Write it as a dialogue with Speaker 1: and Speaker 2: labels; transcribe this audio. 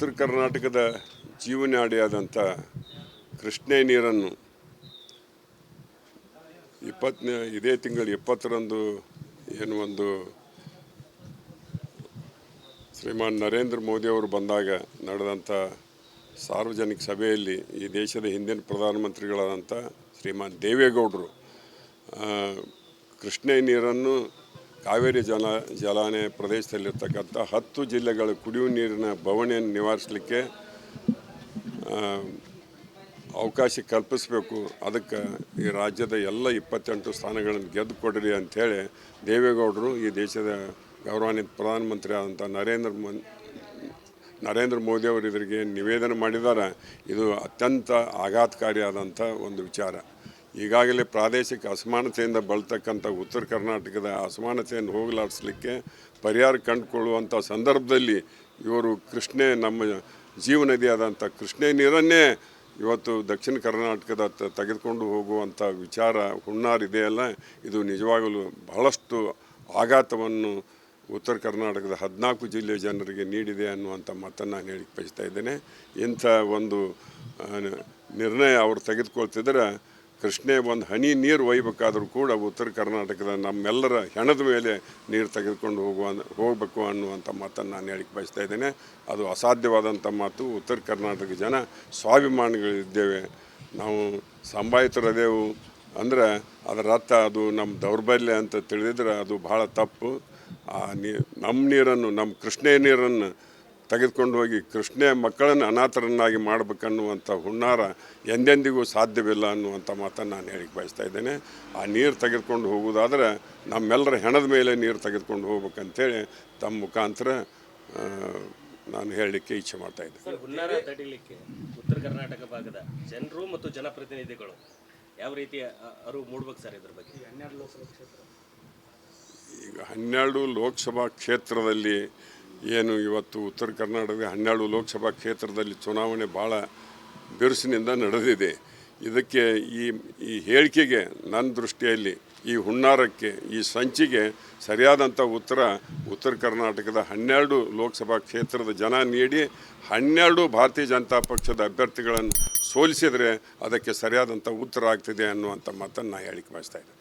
Speaker 1: ಉತ್ತರ ಕರ್ನಾಟಕದ ಜೀವನಾಡಿಯಾದಂಥ ಕೃಷ್ಣೆ ನೀರನ್ನು ಇಪ್ಪತ್ತನೇ, ಇದೇ ತಿಂಗಳು ಇಪ್ಪತ್ತರಂದು ಏನು ಒಂದು ಶ್ರೀಮಾನ್ ನರೇಂದ್ರ ಮೋದಿಯವರು ಬಂದಾಗ ನಡೆದಂಥ ಸಾರ್ವಜನಿಕ ಸಭೆಯಲ್ಲಿ ಈ ದೇಶದ ಹಿಂದಿನ ಪ್ರಧಾನಮಂತ್ರಿಗಳಾದಂಥ ಶ್ರೀಮಾನ್ ದೇವೇಗೌಡರು ಕೃಷ್ಣೆ ನೀರನ್ನು ಕಾವೇರಿ ಜಲ ಜಲಾನಯ ಪ್ರದೇಶದಲ್ಲಿರ್ತಕ್ಕಂಥ ಹತ್ತು ಜಿಲ್ಲೆಗಳ ಕುಡಿಯುವ ನೀರಿನ ಬವಣೆಯನ್ನು ನಿವಾರಿಸಲಿಕ್ಕೆ ಅವಕಾಶ ಕಲ್ಪಿಸಬೇಕು. ಅದಕ್ಕೆ ಈ ರಾಜ್ಯದ ಎಲ್ಲ ಇಪ್ಪತ್ತೆಂಟು ಸ್ಥಾನಗಳನ್ನು ಗೆದ್ದು ಕೊಡ್ರಿ ಅಂಥೇಳಿ ದೇವೇಗೌಡರು ಈ ದೇಶದ ಗೌರವಾನ್ವಿತ ಪ್ರಧಾನಮಂತ್ರಿ ಆದಂಥ ನರೇಂದ್ರ ಮನ್ ನರೇಂದ್ರ ಮೋದಿ ಅವರು ಇದರಿಗೆ ನಿವೇದನೆ ಮಾಡಿದ್ದಾರೆ. ಇದು ಅತ್ಯಂತ ಆಘಾತಕಾರಿಯಾದಂಥ ಒಂದು ವಿಚಾರ. ಈಗಾಗಲೇ ಪ್ರಾದೇಶಿಕ ಅಸಮಾನತೆಯಿಂದ ಬಳತಕ್ಕಂಥ ಉತ್ತರ ಕರ್ನಾಟಕದ ಅಸಮಾನತೆಯನ್ನು ಹೋಗಲಾಡಿಸ್ಲಿಕ್ಕೆ ಪರಿಹಾರ ಕಂಡುಕೊಳ್ಳುವಂಥ ಸಂದರ್ಭದಲ್ಲಿ ಇವರು ಕೃಷ್ಣೆ ನಮ್ಮ ಜೀವನದಿಯಾದಂಥ ಕೃಷ್ಣೆ ನೀರನ್ನೇ ಇವತ್ತು ದಕ್ಷಿಣ ಕರ್ನಾಟಕದ ತೆಗೆದುಕೊಂಡು ಹೋಗುವಂಥ ವಿಚಾರ ಹುಣ್ಣಾರಿದೆಯಲ್ಲ ಇದು ನಿಜವಾಗಲೂ ಬಹಳಷ್ಟು ಆಘಾತವನ್ನು ಉತ್ತರ ಕರ್ನಾಟಕದ ಹದಿನಾಲ್ಕು ಜಿಲ್ಲೆಯ ಜನರಿಗೆ ನೀಡಿದೆ ಅನ್ನುವಂಥ ಮಾತನ್ನು ನಾನು ಹೇಳಿಕ್ಕೆ ಬಯಸ್ತಾ ಇದ್ದೇನೆ. ಇಂಥ ಒಂದು ನಿರ್ಣಯ ಅವರು ತೆಗೆದುಕೊಳ್ತಿದ್ರೆ ಕೃಷ್ಣೆ, ಒಂದು ಹನಿ ನೀರು ಒಯ್ಬೇಕಾದ್ರೂ ಕೂಡ ಉತ್ತರ ಕರ್ನಾಟಕದ ನಮ್ಮೆಲ್ಲರ ಹೆಣದ ಮೇಲೆ ನೀರು ತೆಗೆದುಕೊಂಡು ಹೋಗುವ, ಹೋಗಬೇಕು ಅನ್ನುವಂಥ ಮಾತನ್ನು ನಾನು ಹೇಳಿಕೆ ಬಯಸ್ತಾ ಇದ್ದೇನೆ. ಅದು ಅಸಾಧ್ಯವಾದಂಥ ಮಾತು. ಉತ್ತರ ಕರ್ನಾಟಕ ಜನ ಸ್ವಾಭಿಮಾನಿಗಳಿದ್ದೇವೆ. ನಾವು ಸಂಭಾಯಿತರದೇವು. ಅಂದರೆ ಅದರ ಅರ್ಥ ಅದು ನಮ್ಮ ದೌರ್ಬಲ್ಯ ಅಂತ ತಿಳಿದಿದ್ರೆ ಅದು ಭಾಳ ತಪ್ಪು. ಆ ನೀ ನಮ್ಮ ನೀರನ್ನು ನಮ್ಮ ಕೃಷ್ಣೆ ನೀರನ್ನು ತೆಗೆದುಕೊಂಡು ಹೋಗಿ ಕೃಷ್ಣೆ ಮಕ್ಕಳನ್ನು ಅನಾಥರನ್ನಾಗಿ ಮಾಡಬೇಕನ್ನುವಂಥ ಹುನ್ನಾರ ಎಂದೆಂದಿಗೂ ಸಾಧ್ಯವಿಲ್ಲ ಅನ್ನುವಂಥ ಮಾತನ್ನು ನಾನು ಹೇಳಿ ಬಯಸ್ತಾ ಇದ್ದೇನೆ. ಆ ನೀರು ತೆಗೆದುಕೊಂಡು ಹೋಗುವುದಾದರೆ ನಮ್ಮೆಲ್ಲರ ಹೆಣದ ಮೇಲೆ ನೀರು ತೆಗೆದುಕೊಂಡು ಹೋಗ್ಬೇಕಂತೇಳಿ ತಮ್ಮ ಮುಖಾಂತರ ನಾನು ಹೇಳಲಿಕ್ಕೆ ಇಚ್ಛೆ ಮಾಡ್ತಾ ಇದ್ದೇನೆ.
Speaker 2: ಹುನ್ನಾರ ತಡಿಲಿಕ್ಕೆ ಉತ್ತರ ಕರ್ನಾಟಕ ಭಾಗದ ಜನರು ಮತ್ತು ಜನಪ್ರತಿನಿಧಿಗಳು ಯಾವ ರೀತಿ ಅರಿವು ಮೂಡ್ಬೇಕು ಸರ್ ಇದ್ರ ಬಗ್ಗೆ?
Speaker 1: ಈಗ ಹನ್ನೆರಡು ಲೋಕಸಭಾ ಕ್ಷೇತ್ರದಲ್ಲಿ ಏನು ಇವತ್ತು ಉತ್ತರ ಕರ್ನಾಟಕದ ಹನ್ನೆರಡು ಲೋಕಸಭಾ ಕ್ಷೇತ್ರದಲ್ಲಿ ಚುನಾವಣೆ ಭಾಳ ಬಿರುಸಿನಿಂದ ನಡೆದಿದೆ. ಇದಕ್ಕೆ ಈ ಈ ಹೇಳಿಕೆಗೆ ನನ್ನ ದೃಷ್ಟಿಯಲ್ಲಿ ಈ ಹುನ್ನಾರಕ್ಕೆ, ಈ ಸಂಚಿಗೆ ಸರಿಯಾದಂಥ ಉತ್ತರ ಉತ್ತರ ಕರ್ನಾಟಕದ ಹನ್ನೆರಡು ಲೋಕಸಭಾ ಕ್ಷೇತ್ರದ ಜನ ನೀಡಿ, ಹನ್ನೆರಡು ಭಾರತೀಯ ಜನತಾ ಪಕ್ಷದ ಅಭ್ಯರ್ಥಿಗಳನ್ನು ಸೋಲಿಸಿದರೆ ಅದಕ್ಕೆ ಸರಿಯಾದಂಥ ಉತ್ತರ ಆಗ್ತಿದೆ ಅನ್ನುವಂಥ ಮಾತನ್ನು ನಾನು ಹೇಳಿಕೆ ಬಯಸ್ತಾ ಇದ್ದೇನೆ.